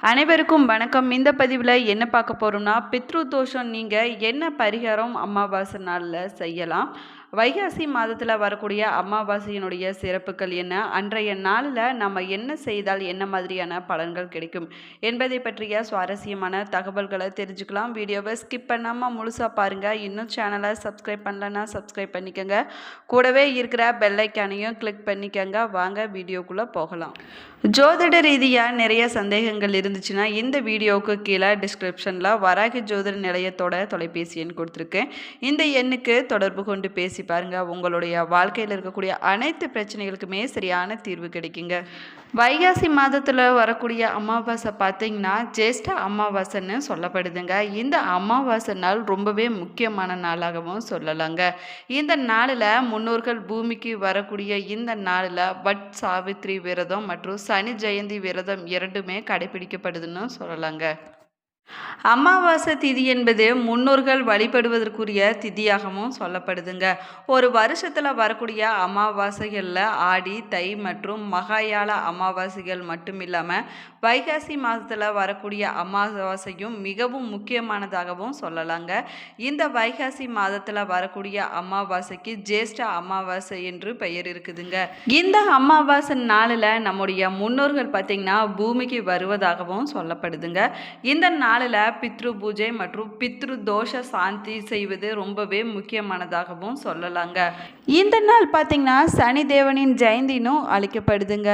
அனைவருக்கும் வணக்கம். இந்த பதிவில் என்ன பார்க்க போகிறோம்னா பித்ரு தோஷம் நீங்கள் என்ன பரிகாரம் அமாவாசை நாளில் செய்யலாம்? வைகாசி மாதத்தில் வரக்கூடிய அமாவாசையினுடைய சிறப்புகள் என்ன? அன்றைய நாளில் நம்ம என்ன செய்தால் என்ன மாதிரியான பலன்கள் கிடைக்கும்? என்பதை பற்றிய சுவாரஸ்யமான தகவல்களை தெரிஞ்சுக்கலாம். வீடியோவை ஸ்கிப் பண்ணாமல் முழுசாக பாருங்கள் இன்னும் சேனலை சப்ஸ்கிரைப் பண்ணலன்னா சப்ஸ்கிரைப் பண்ணிக்கோங்க. கூடவே இருக்கிற பெல்லைக்கானையும் கிளிக் பண்ணிக்கோங்க. வாங்க வீடியோக்குள்ளே போகலாம். ஜோதிட ரீதியாக நிறைய சந்தேகங்கள் இருந்துச்சுன்னா இந்த வீடியோவுக்கு கீழே டிஸ்கிரிப்ஷனில் வராகி ஜோதிட நிலையத்தோட தொலைபேசி எண் கொடுத்துருக்கேன். இந்த எண்ணுக்கு தொடர்பு கொண்டு பேசி பாருங்க. உங்களுடைய வாழ்க்கையில் இருக்கக்கூடிய அனைத்து பிரச்சனைகளுக்குமே சரியான தீர்வு கிடைக்குங்க. வைகாசி மாதத்தில் வரக்கூடிய அமாவாசை பார்த்தீங்கன்னா ஜேஷ்ட அமாவாசைன்னு சொல்லப்படுதுங்க. இந்த அமாவாசை நாள் ரொம்பவே முக்கியமான நாளாகவும் சொல்லலாங்க. இந்த நாளில் முன்னோர்கள் பூமிக்கு வரக்கூடிய இந்த நாளில் வட் சாவித்ரி விரதம் மற்றும் சனி ஜெயந்தி விரதம் இரண்டுமே கடைபிடிக்கப்படுதுன்னு சொல்லலாங்க. அமாவாசை திதி என்பது முன்னோர்கள் வழிபடுவதற்குரிய திதியாகவும் சொல்லப்படுதுங்க. ஒரு வருஷத்தில் வரக்கூடிய அமாவாசைகளில் ஆடி தை மற்றும் மகாயால அமாவாசைகள் மட்டும் இல்லாமல் வைகாசி மாதத்தில் வரக்கூடிய அமாவாசையும் மிகவும் முக்கியமானதாகவும் சொல்லலாங்க. இந்த வைகாசி மாதத்தில் வரக்கூடிய அமாவாசைக்கு ஜேஷ்ட அமாவாசை என்று பெயர் இருக்குதுங்க. இந்த அமாவாசை நாளில் நம்முடைய முன்னோர்கள் பார்த்திங்கன்னா பூமிக்கு வருவதாகவும் சொல்லப்படுதுங்க. இந்த நாள் நாளில் பித்ரு பூஜை மற்றும் பித்ரு தோஷ சாந்தி செய்வது ரொம்பவே முக்கியமானதாகவும் சொல்லலாங்க. இந்த நாள் பார்த்திங்கன்னா சனி தேவனின் ஜெயந்தினும் அழைக்கப்படுதுங்க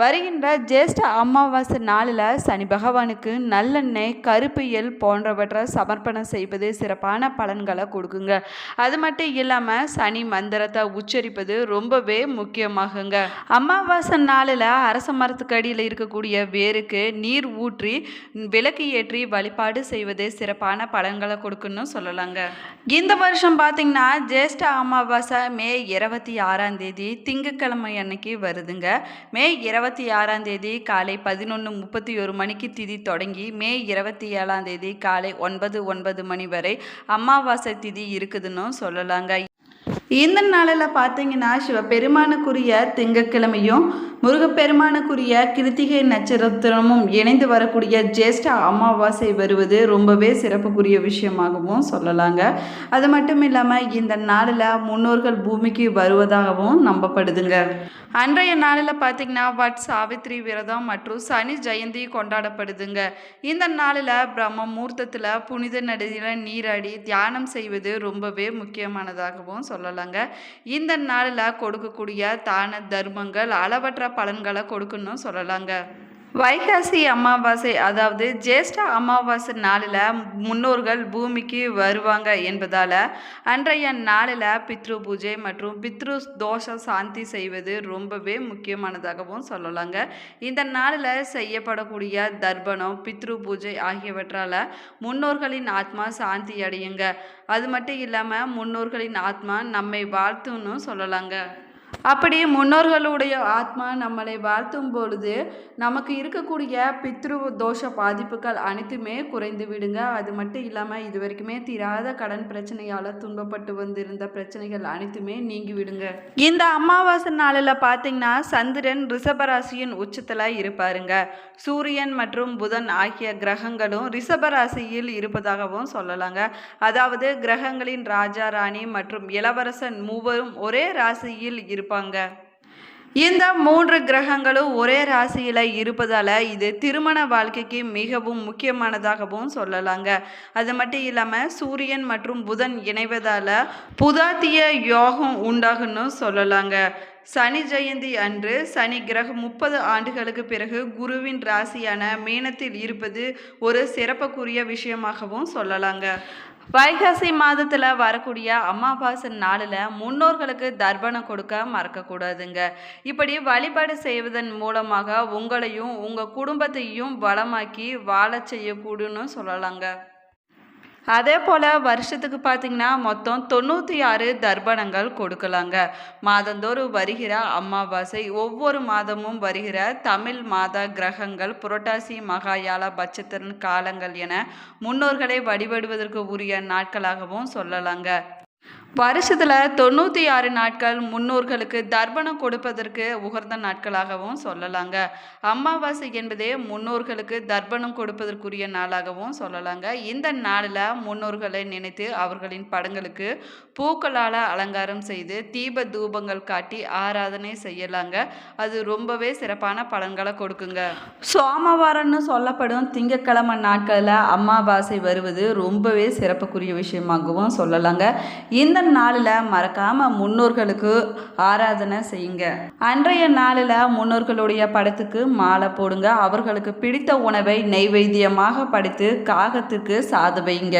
வருகின்ற ஜேஷ்ட அமாவாசை நாளில் சனி பகவானுக்கு நல்லெண்ணெய் கருப்பு எல் போன்றவற்றை சமர்ப்பணம் செய்வது சிறப்பான பலன்களை கொடுக்குங்க. அது மட்டும் இல்லாமல் சனி மந்திரத்தை உச்சரிப்பது ரொம்பவே முக்கியமாகுங்க. அமாவாசை நாளில் அரச மரத்துக்கு அடியில் இருக்கக்கூடிய வேருக்கு நீர் ஊற்றி விளக்கு ஏற்றி வழிபாடு செய்வது சிறப்பான பலன்களை கொடுக்குன்னு சொல்லலாங்க. இந்த வருஷம் பார்த்தீங்கன்னா ஜேஷ்ட அமாவாசை மே இருபத்தி ஆறாம் தேதி திங்கட்கிழமை அன்னைக்கு வருதுங்க. மே இருபத்தி ஆறாம் தேதி காலை பதினொன்று முப்பத்தி ஒரு மணிக்கு திதி தொடங்கி மே இருபத்தி ஏழாம் தேதி காலை ஒன்பது ஒன்பது மணி வரை அமாவாசை திதி இருக்குதுன்னு சொல்லலாங்க. இந்த நாளில் பார்த்தீங்கன்னா சிவபெருமானுக்குரிய திங்கட்கிழமையும் முருகப்பெருமானுக்குரிய கிருத்திகை நட்சத்திரமும் இணைந்து வரக்கூடிய ஜேஷ்ட அமாவாசை வருவது ரொம்பவே சிறப்புக்குரிய விஷயமாகவும் சொல்லலாங்க. அது மட்டும் இல்லாமல் இந்த நாளில் முன்னோர்கள் பூமிக்கு வருவதாகவும் நம்பப்படுதுங்க. அன்றைய நாளில் பார்த்தீங்கன்னா வட் சாவித்ரி விரதம் மற்றும் சனி ஜெயந்தி கொண்டாடப்படுதுங்க. இந்த நாளில் பிரம்ம முகூர்த்தத்தில் புனித நதியில் நீராடி தியானம் செய்வது ரொம்பவே முக்கியமானதாகவும் சொல்லலாம் சொல்லலாங்க இந்த நாளில் கொடுக்கக்கூடிய தான தர்மங்கள் அளவற்ற பலன்களை கொடுக்குன்னு சொல்லலாங்க. வைகாசி அமாவாசை அதாவது ஜேஷ்ட அமாவாசை நாளில் முன்னோர்கள் பூமிக்கு வருவாங்க என்பதால் அன்றைய நாளில் பித்ரு பூஜை மற்றும் பித்ரு தோஷ சாந்தி செய்வது ரொம்பவே முக்கியமானதாகவும் சொல்லலாங்க. இந்த நாளில் செய்யப்படக்கூடிய தர்ப்பணம் பித்ரு பூஜை ஆகியவற்றால் முன்னோர்களின் ஆத்மா சாந்தி அடையுங்க. அது மட்டும் இல்லாமல் முன்னோர்களின் ஆத்மா நம்மை வாழ்த்துன்னு சொல்லலாங்க. அப்படி முன்னோர்களுடைய ஆத்மா நம்மளை வாழ்த்தும் பொழுது நமக்கு இருக்கக்கூடிய பித்ரு தோஷ பாதிப்புகள் அனைத்துமே குறைந்து விடுங்க. அது மட்டும் இல்லாமல் இது வரைக்குமே தீராத கடன் பிரச்சனையால் துன்பப்பட்டு வந்திருந்த பிரச்சனைகள் அனைத்துமே நீங்கி விடுங்க. இந்த அமாவாசை நாளில் பார்த்தீங்கன்னா சந்திரன் ரிஷபராசியின் உச்சத்தில் இருப்பாருங்க. சூரியன் மற்றும் புதன் ஆகிய கிரகங்களும் ரிஷபராசியில் இருப்பதாகவும் சொல்லலாங்க. அதாவது கிரகங்களின் ராஜா ராணி மற்றும் இளவரசன் மூவரும் ஒரே ராசியில் இருப்பாங்க இந்த மூன்று கிரகங்களும் ஒரே ராசியில் இருப்பதால் இது திருமண வாழ்க்கைக்கு மிகவும் முக்கியமானதாகவும் சொல்லலாங்க. அது மட்டும் இல்லாமல் சூரியன் மற்றும் புதன் இணைவதால் புதாத்திய யோகம் உண்டாகுன்னு சொல்லலாங்க. சனி ஜெயந்தி அன்று சனி கிரகம் முப்பது ஆண்டுகளுக்கு பிறகு குருவின் ராசியான மீனத்தில் இருப்பது ஒரு சிறப்புக்குரிய விஷயமாகவும் சொல்லலாங்க. வைகாசி மாதத்தில் வரக்கூடிய அமாவாசை நாளில் முன்னோர்களுக்கு தர்ப்பணம் கொடுக்க மறக்கக்கூடாதுங்க. இப்படி வழிபாடு செய்வதன் மூலமாக உங்களையும் உங்கள் குடும்பத்தையும் வளமாக்கி வாழ செய்யக்கூடுன்னு சொல்லலாங்க. அதே போல் வருஷத்துக்கு பார்த்திங்கன்னா மொத்தம் தொண்ணூற்றி ஆறு தர்ப்பணங்கள் கொடுக்கலாங்க. மாதந்தோறும் வருகிற அமாவாசை ஒவ்வொரு மாதமும் வருகிற தமிழ் மாத கிரகங்கள் புரட்டாசி மகாயால பட்சத்திரன் காலங்கள் என முன்னோர்களை வழிபடுவதற்கு உரிய நாட்களாகவும் சொல்லலாங்க. வருஷத்தில் தொண்ணூற்றி ஆறு நாட்கள் முன்னோர்களுக்கு தர்ப்பணம் கொடுப்பதற்கு உகர்ந்த நாட்களாகவும் சொல்லலாங்க. அமாவாசை என்பதே முன்னோர்களுக்கு தர்ப்பணம் கொடுப்பதற்குரிய நாளாகவும் சொல்லலாங்க. இந்த நாளில் முன்னோர்களை நினைத்து அவர்களின் படங்களுக்கு பூக்களால் அலங்காரம் செய்து தீப தூபங்கள் காட்டி ஆராதனை செய்யலாங்க. அது ரொம்பவே சிறப்பான பலன்களை கொடுக்குங்க. சோமவாரம்னு சொல்லப்படும் திங்கட்கிழமை நாட்களில் அமாவாசை வருவது ரொம்பவே சிறப்புக்குரிய விஷயமாகவும் சொல்லலாங்க. இந்த நாளில் மறக்காமல் முன்னோர்களுக்கு ஆராதனை செய்யுங்க. அன்றைய நாளில் முன்னோர்களுடைய படத்துக்கு மாலை போடுங்க. அவர்களுக்கு பிடித்த உணவை நெய்வேத்தியமாக படைத்து காகத்துக்கு சாது வைங்க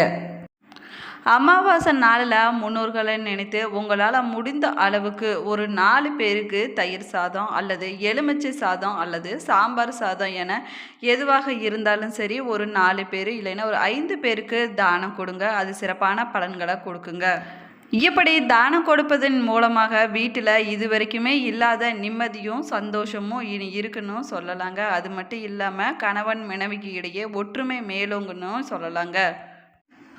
அமாவாசை நாளில் முன்னோர்களை நினைத்து உங்களால் முடிந்த அளவுக்கு ஒரு நாலு பேருக்கு தயிர் சாதம் அல்லது எலுமிச்சை சாதம் அல்லது சாம்பார் சாதம் என எதுவாக இருந்தாலும் சரி ஒரு நாலு பேர் இல்லைன்னா ஒரு ஐந்து பேருக்கு தானம் கொடுங்க. அது சிறப்பான பலன்களை கொடுக்குங்க. இப்படி தானம் கொடுப்பதன் மூலமாக வீட்டில் இது வரைக்குமே இல்லாத நிம்மதியும் சந்தோஷமும் இனி இருக்குன்னு சொல்லலாங்க. அது மட்டும் இல்லாமல் கணவன் மனைவிக்கு இடையே ஒற்றுமை மேலோங்கன்னு சொல்லலாங்க.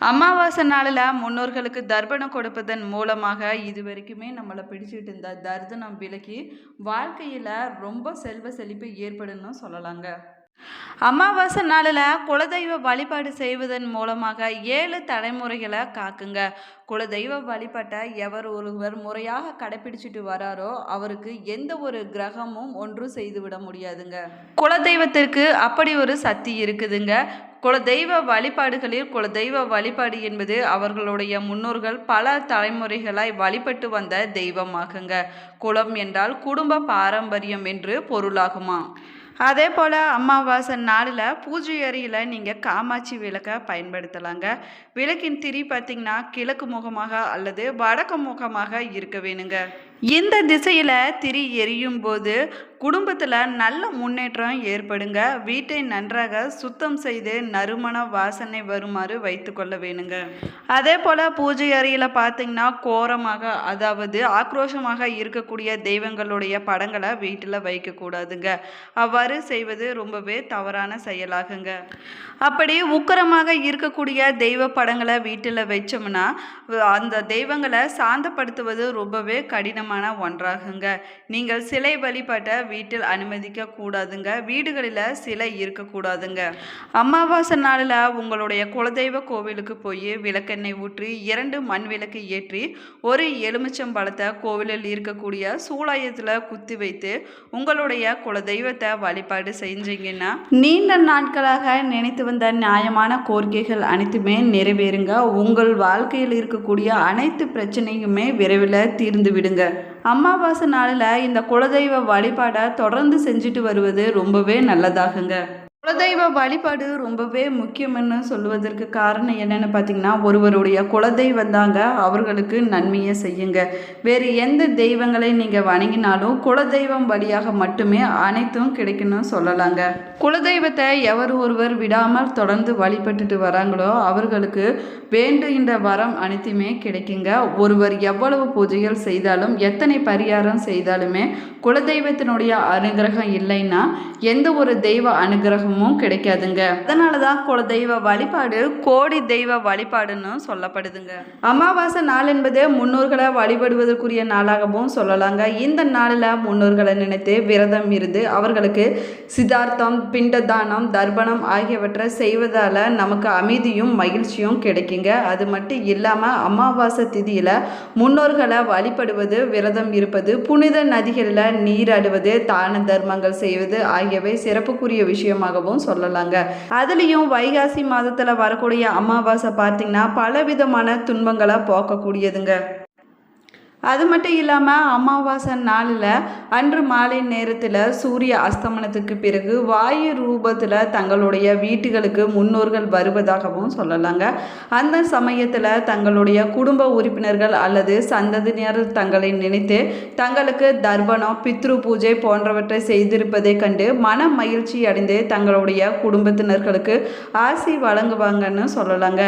அமாவாசை நாளில் முன்னோர்களுக்கு தர்ப்பணம் கொடுப்பதன் மூலமாக இது வரைக்குமே நம்மளை பிடிச்சிட்டு இருந்த தர்தனம் விலக்கி வாழ்க்கையில் ரொம்ப செல்வ செழிப்பு ஏற்படுன்னு சொல்லலாங்க. அமாவாசை நாளில் குலதெய்வ வழிபாடு செய்வதன் மூலமாக ஏழு தலைமுறைகளை காக்குங்க. குலதெய்வ வழிபாட்டை எவர் ஒருவர் முறையாக கடைபிடிச்சிட்டு வராரோ அவருக்கு எந்த ஒரு கிரகமும் ஒன்றும் செய்துவிட முடியாதுங்க. குலதெய்வத்திற்கு அப்படி ஒரு சக்தி இருக்குதுங்க. குலதெய்வ வழிபாடுகளில் குலதெய்வ வழிபாடு என்பது அவர்களுடைய முன்னோர்கள் பல தலைமுறைகளாய் வழிபட்டு வந்த தெய்வமாகுங்க. குலம் என்றால் குடும்ப பாரம்பரியம் என்று பொருளாகுமா? அதே போல் அமாவாசை நாளில் பூஜை அறையில் நீங்கள் காமாட்சி விளக்கை பயன்படுத்தலாங்க. விளக்கின் திரி பார்த்திங்கன்னா கிழக்கு முகமாக அல்லது வடக்கு முகமாக இருக்க வேணுங்க. இந்த திசையில் திரி எரியும் போது குடும்பத்தில் நல்ல முன்னேற்றம் ஏற்படுங்க. வீட்டை நன்றாக சுத்தம் செய்து நறுமண வாசனை வருமாறு வைத்து கொள்ள வேணுங்க. அதே போல் பூஜை அறையில் பார்த்தீங்கன்னா கோரமாக அதாவது ஆக்ரோஷமாக இருக்கக்கூடிய தெய்வங்களுடைய படங்களை வீட்டில் வைக்கக்கூடாதுங்க அவ்வாறு செய்வது ரொம்பவே தவறான செயலாகுங்க. அப்படி உக்கரமாக இருக்கக்கூடிய தெய்வ படங்களை வீட்டில் வச்சோம்னா அந்த தெய்வங்களை சாந்தப்படுத்துவது ரொம்பவே கடினம் முக்கியமான ஒன்றாகுங்க. நீங்கள் சிலை வழிபாட்டை வீட்டில் அனுமதிக்க கூடாதுங்க. வீடுகளில் சிலை இருக்கக்கூடாதுங்க அமாவாசை நாளில் உங்களுடைய குலதெய்வ கோவிலுக்கு போய் விளக்கெண்ணெய் ஊற்றி இரண்டு மண் விளக்கு ஏற்றி ஒரு எலுமிச்சம்பழத்தை கோவிலில் இருக்கக்கூடிய சூளாயத்தில் குத்தி வைத்து உங்களுடைய குலதெய்வத்தை வழிபாடு செஞ்சீங்கன்னா நீண்ட நாட்களாக நினைத்து வந்த நியாயமான கோரிக்கைகள் அனைத்துமே நிறைவேறுங்க. உங்கள் வாழ்க்கையில் இருக்கக்கூடிய அனைத்து பிரச்சனையுமே விரைவில் தீர்ந்து விடுங்க. அமாவாசை நாளில் இந்த குலதெய்வ வழிபாடை தொடர்ந்து செஞ்சுட்டு வருவது ரொம்பவே நல்லதாகுங்க. குலதெய்வ வழிபாடு ரொம்பவே முக்கியம்னு சொல்லுவதற்கு காரணம் என்னென்னு பார்த்தீங்கன்னா ஒருவருடைய குலதெய்வம் தாங்க அவர்களுக்கு நன்மையை செய்யுங்க. வேறு எந்த தெய்வங்களை நீங்கள் வணங்கினாலும் குலதெய்வம் வழியாக மட்டுமே அனைத்தும் கிடைக்கணும்னு சொல்லலாங்க. குலதெய்வத்தை எவர் ஒருவர் விடாமல் தொடர்ந்து வழிபட்டுட்டு வராங்களோ அவர்களுக்கு வேண்டுகின்ற வரம் அனைத்துமே கிடைக்குங்க. ஒருவர் எவ்வளவு பூஜைகள் செய்தாலும் எத்தனை பரிகாரம் செய்தாலுமே குலதெய்வத்தினுடைய அனுகிரகம் இல்லைன்னா எந்த ஒரு தெய்வ அனுகிரகமும் கிடைக்காதுங்க. அதனால தான் குலதெய்வ வழிபாடு கோடி தெய்வ வழிபாடுன்னு சொல்லப்படுதுங்க. அமாவாசை நாள் என்பது முன்னோர்களை வழிபடுவதற்குரிய நாளாகவும் சொல்லலாங்க. இந்த நாளில் முன்னோர்களை நினைத்து விரதம் இருந்து அவர்களுக்கு சித்தார்த்தம் பிண்டதானம் தர்ப்பணம் ஆகியவற்றை செய்வதால் நமக்கு அமைதியும் மகிழ்ச்சியும் கிடைக்குங்க. அது மட்டும் இல்லாமல் அமாவாசை திதியில் முன்னோர்களை வழிபடுவது விரதம் இருப்பது புனித நதிகளில் நீராடுவது தான தர்மங்கள் செய்வது ஆகியவை சிறப்புக்குரிய விஷயமாகவும் சொல்லலாங்க. அதுலேயும் வைகாசி மாதத்தில் வரக்கூடிய அமாவாசை பார்த்தீங்கன்னா பலவிதமான துன்பங்களை போக்கக்கூடியதுங்க. அது மட்டும் இல்லாமல் அமாவாசை நாளில் அன்று மாலை நேரத்தில் சூரிய அஸ்தமனத்துக்கு பிறகு வாயு ரூபத்தில் தங்களுடைய வீட்டுகளுக்கு முன்னோர்கள் வருவதாகவும் சொல்லலாங்க. அந்த சமயத்தில் தங்களுடைய குடும்ப உறுப்பினர்கள் அல்லது சந்ததியினர் தங்களை நினைத்து தங்களுக்கு தர்ப்பணம் பித்ரு பூஜை போன்றவற்றை செய்திருப்பதை கண்டு மன மகிழ்ச்சி அடைந்து தங்களுடைய குடும்பத்தினர்களுக்கு ஆசி வழங்குவாங்கன்னு சொல்லலாங்க.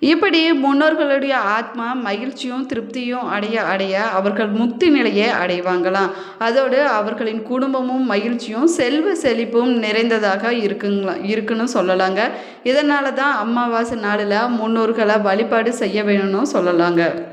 இப்படி முன்னோர்களுடைய ஆத்மா மகிழ்ச்சியும் திருப்தியும் அடைய அடைய அவர்கள் முக்தி நிலையை அடைவாங்களாம். அதோடு அவர்களின் குடும்பமும் மகிழ்ச்சியும் செல்வ செழிப்பும் நிறைந்ததாக இருக்குங்களா இருக்குன்னு சொல்லலாங்க. இதனால தான் அமாவாசை நாளில் முன்னோர்களை வழிபாடு செய்ய வேணும்னு சொல்லலாங்க.